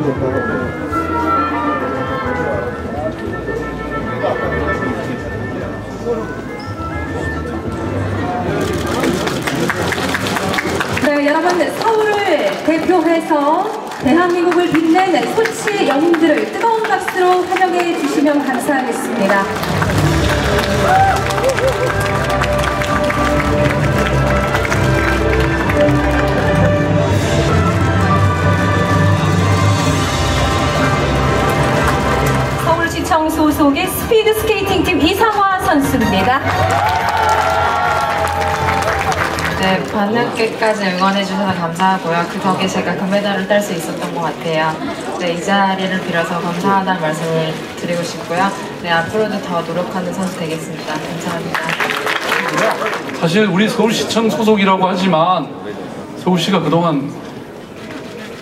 네, 여러분 서울을 대표해서 대한민국을 빛낸 소치 영웅들을 뜨거운 박수로 환영해 주시면 감사하겠습니다. 네, 밤늦게까지 응원해주셔서 감사하고요. 그 덕에 제가 금메달을 딸 수 있었던 것 같아요. 네, 이 자리를 빌어서 감사하다는 말씀을 드리고 싶고요. 네, 앞으로도 더 노력하는 선수 되겠습니다. 감사합니다. 사실 우리 서울시청 소속이라고 하지만 서울시가 그동안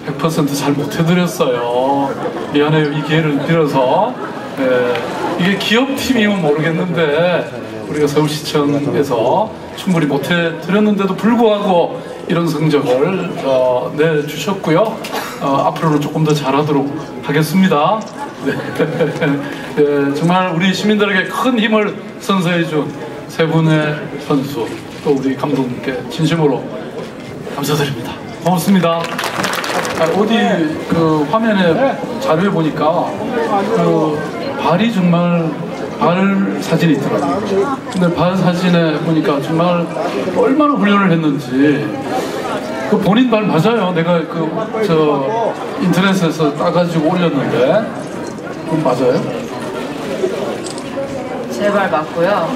100%잘 못해드렸어요. 미안해요. 이 기회를 빌어서. 예, 이게 기업팀이면 모르겠는데 우리가 서울시청에서 충분히 못해드렸는데도 불구하고 이런 성적을 어, 내주셨고요. 어, 앞으로는 조금 더 잘하도록 하겠습니다. 네. 예, 정말 우리 시민들에게 큰 힘을 선사해준 세 분의 선수 또 우리 감독님께 진심으로 감사드립니다. 고맙습니다. 아, 어디 그 화면에 자료에 보니까 그 발이 정말 발 사진이 있더라고요. 근데 발 사진에 보니까 정말 얼마나 훈련을 했는지 그 본인 발 맞아요. 내가 그 저 인터넷에서 따가지고 올렸는데 그럼 맞아요? 제 발 맞고요.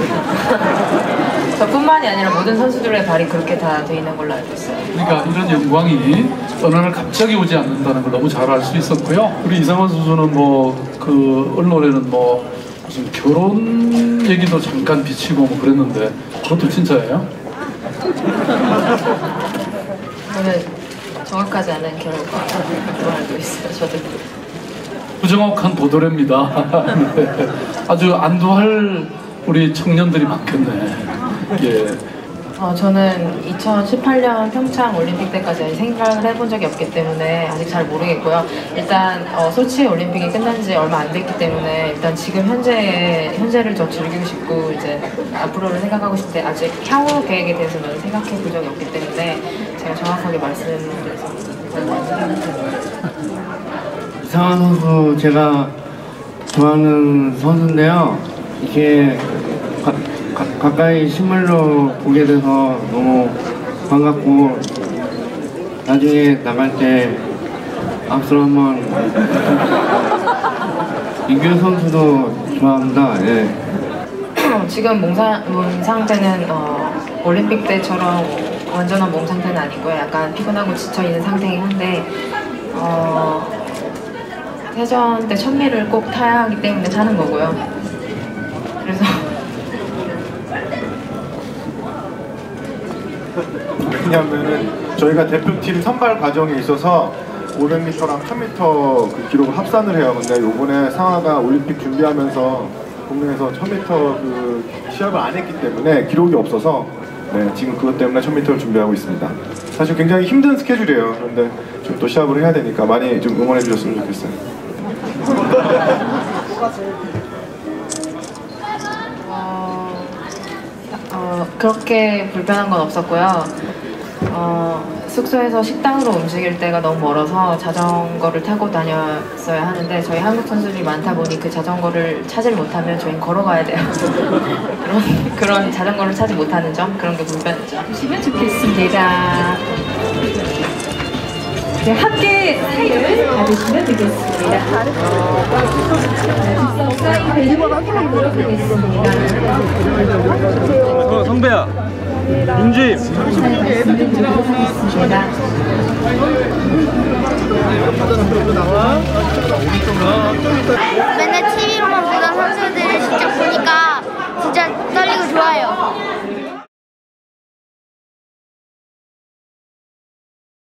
저뿐만이 아니라 모든 선수들의 발이 그렇게 다 돼 있는 걸로 알고 있어요. 그러니까 이런 영광이 어느 날 갑자기 오지 않는다는 걸 너무 잘 알 수 있었고요. 우리 이상원 선수는 뭐 그 언론에는 뭐 무슨 결혼 얘기도 잠깐 비치고 뭐 그랬는데 그것도 진짜예요? 저는 정확하지 않은 결과 알고 있어요. 저도. 부정확한 보도랍니다. 네. 아주 안도할 우리 청년들이 많겠네. 예. 어, 저는 2018년 평창 올림픽 때까지 생각을 해본 적이 없기 때문에 아직 잘 모르겠고요. 일단 어, 소치 올림픽이 끝난 지 얼마 안 됐기 때문에 일단 지금 현재 현재를 더 즐기고 싶고 이제 앞으로를 생각하고 싶은데 아직 향후 계획에 대해서는 생각해 본 적이 없기 때문에 제가 정확하게 말씀드려서 이상한 선수 제가 좋아하는 선수인데요. 이렇게 가까이 실물로 보게 돼서 너무 반갑고 나중에 나갈 때 앞으로 한번 이규 선수도 좋아합니다. 예. 지금 몸, 상태는 어, 올림픽 때처럼 완전한 몸 상태는 아니고요. 약간 피곤하고 지쳐 있는 상태이긴 한데 어, 회전 때 천미를 꼭 타야 하기 때문에 타는 거고요. 그래서 왜냐하면은 저희가 대표팀 선발 과정에 있어서 500m랑 1000m 그 기록을 합산을 해요. 근데 요번에 상하가 올림픽 준비하면서 국내에서 1000m 그 시합을 안 했기 때문에 기록이 없어서 네, 지금 그것 때문에 1000m를 준비하고 있습니다. 사실 굉장히 힘든 스케줄이에요. 그런데 좀 또 시합을 해야 되니까 많이 좀 응원해 주셨으면 좋겠어요. 어, 그렇게 불편한 건 없었고요. 어, 숙소에서 식당으로 움직일 때가 너무 멀어서 자전거를 타고 다녔어야 하는데 저희 한국 선수들이 많다 보니 그 자전거를 찾을 못하면 저희는 걸어가야 돼요. 그런, 그런 자전거를 찾지 못하는 점 그런 게 불편했죠. 주시면 좋겠습니다. 네, 함께 사인을 받으시면 되겠습니다. 네, 사인 배를 하도록 하겠습니다. 어, 성배야. 말씀드리도록 하겠습니다. 맨